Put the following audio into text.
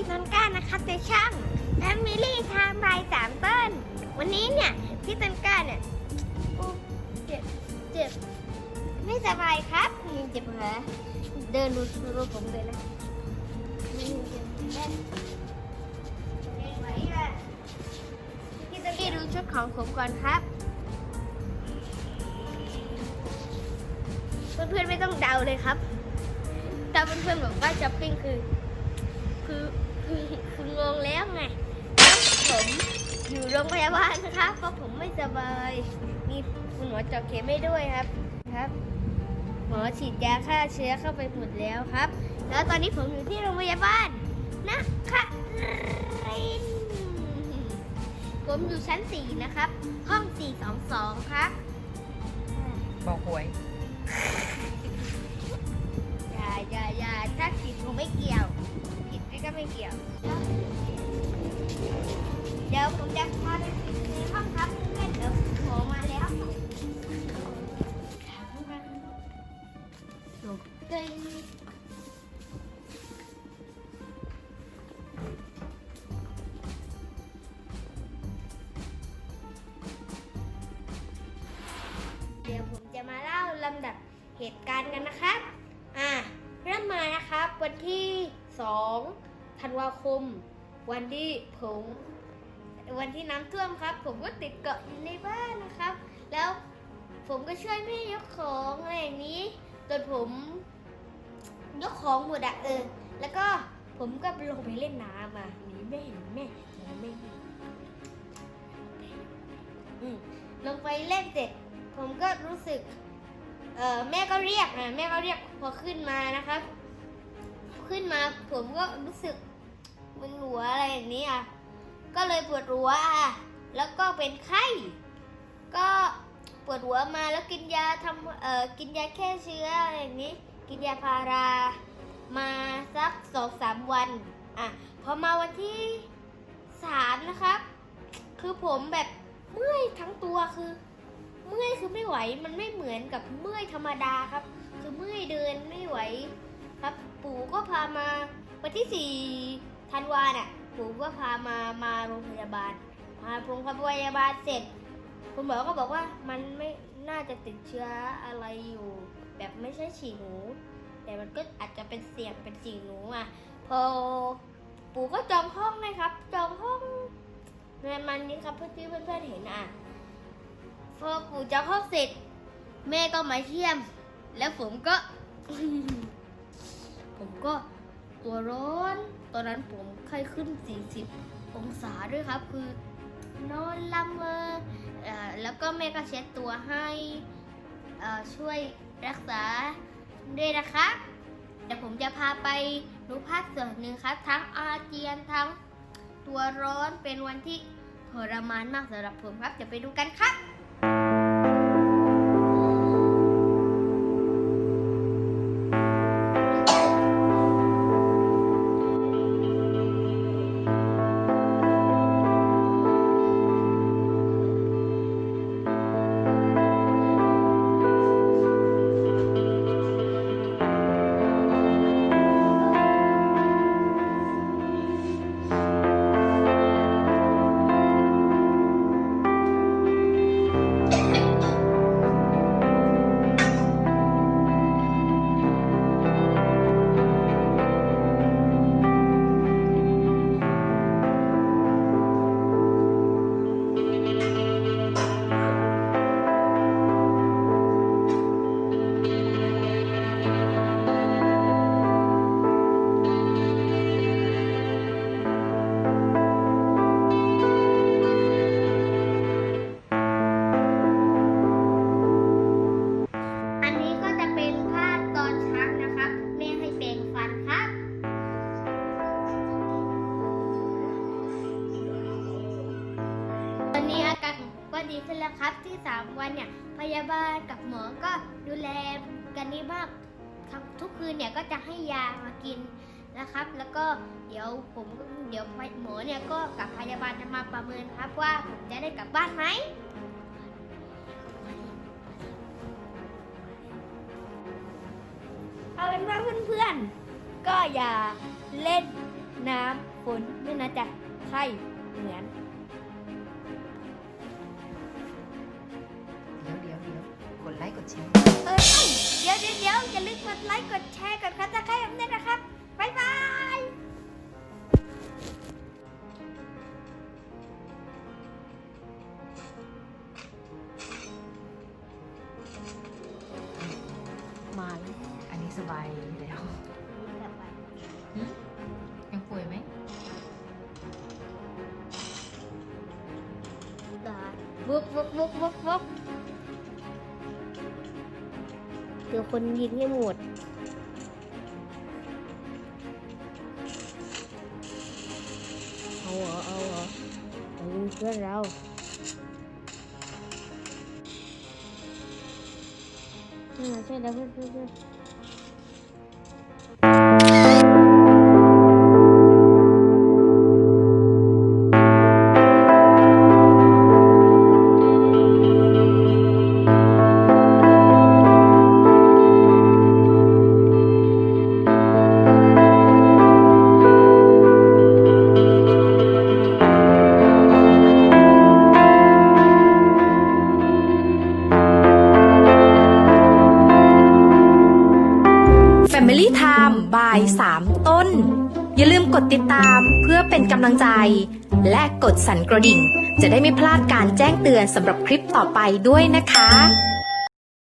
นะครับในช่องแอมมิลี่ทางใบสามต้นวันนี้เนี่ยพี่ต้นกล้าเนี่ยเจ็บเจ็บไม่สบายครับมีเจ็บขาเดินดูดูผมเลยนะนี่เจ็บแน่นเดินไหวอะพี่ต้นกล้าดูชุดของผมก่อนครับ เพื่อนๆไม่ต้องเดาเลยครับถ้าเพื่อนๆบอกว่าช้อปปิ้งคือคือ คือคืองงแล้วไงผมอยู่โรงพยาบาลนะครับเพราะผมไม่สบายมีคุณหมอเจาะเข็มไม่ด้วยครับครับ หมอฉีดยาฆ่าเชื้อเข้าไปหมดแล้วครับ แล้วตอนนี้ผมอยู่ที่โรงพยาบาลนะคะรินทร์ผมอยู่ชั้น4นะครับ ห้อง422ครับบอกหวยอย่าอย่าอย่าถ้าผิดผมไม่เกี่ยว ไม่เกี่ยว เดี๋ยวผมจะพาไปในห้องครับเพื่อนเดี๋ยวหมอมาแล้วตกใจเดี๋ยวผมจะมาเล่าลำดับเหตุการณ์กันนะครับ อะเริ่มมานะครับ วันที่ 2 ธันวาคม วันที่ผมวันที่น้ำท่วมครับ ผมก็ติดเกาะอยู่ในบ้านนะครับ แล้วผมก็ช่วยแม่ยกของอะไรอย่างนี้จนผมยกของหมดอะเออ แล้วก็ผมก็ลงไปเล่นน้ำอะหนีแม่หนีแม่หนีแม่อืมลงไปเล่นเสร็จผมก็รู้สึก เออแม่ก็เรียกนะแม่ก็เรียกพอขึ้นมานะครับ ขึ้นมาผมก็รู้สึก มึนหัวอะไรอย่างนี้อะก็เลยปวดหัวอะแล้วก็เป็นไข้ ก็ปวดหัวมาแล้วกินยาทำเอ่อกินยาแค่เชื้ออะไรอย่างนี้ กินยาพารามาสักสองสามวันอะพอมาวันที่สามนะครับ คือผมแบบเมื่อยทั้งตัวคือเมื่อยคือไม่ไหวมันไม่เหมือนกับเมื่อยธรรมดาครับ คือเมื่อยเดินไม่ไหวครับ ปู่ก็พามาวันที่สี่ ธันวาเนี่ยปู่ก็พามามาโรงพยาบาลมาโรงพยาบาลเสร็จ คุณหมอก็บอกว่ามันไม่น่าจะติดเชื้ออะไรอยู่ แบบไม่ใช่ฉี่หนู แต่มันก็อาจจะเป็นเสี่ยงเป็นฉี่หนูอะ พอปู่ก็จองห้องนะครับ จองห้องในมันนี้ครับเพื่อนเพื่อนเห็นอะพอปู่จองห้องเสร็จ แม่ก็มาเยี่ยม แล้วผมก็ ผมก็ ตัวร้อน ตอนนั้นผมไข้ขึ้น 40 องศาด้วยครับ คือนอนละเมอเอ่อแล้วก็แม่ก็เช็ดตัวให้ช่วยรักษาด้วยนะคะเดี๋ยวผมจะพาไปดูภาคส่วนหนึ่งครับ ทั้งอาเจียนทั้งตัวร้อนเป็นวันที่ทรมานมากสำหรับผมครับเดี๋ยวไปดูกันครับ ล้วครับที่ 3 วันเนี่ยพยาบาลกับหมอก็ดูแลกันดีมากทั้งทุกคืนเนี่ยก็จะให้ยามากินนะครับ แล้วก็เดี๋ยวผมเดี๋ยวหมอเนี่ยก็กับพยาบาลจะมาประเมินครับว่าผมจะได้กลับบ้านไหมเอาเป็นว่าเพื่อนๆก็อย่าเล่นน้ำฝนไม่น่าจะใช่เหมือน ค์กดแชร์เอ้ยเดี๋ยวเดี๋ยวเดี๋ยวอย่าลืมกดไลค์กดแชร์กดคับสไครต์แบบนี้นะครับบ๊ายบายมาแล้วอันนี้สบายแล้วหึยังป่วยไหมวุบวุบวุบวุบวุบ เดี๋ยวคนยิงให้หมดเอาเหรอเอาเหรอเอายิงเพื่อนเราอ่าใช่แล้วเพื่อนเพื่อน เพื่อนแฟมิลี่ไทม์บาย 3 ต้น อย่าลืมกดติดตามเพื่อเป็นกำลังใจ และกดสั่นกระดิ่ง จะได้ไม่พลาดการแจ้งเตือนสำหรับคลิปต่อไปด้วยนะคะ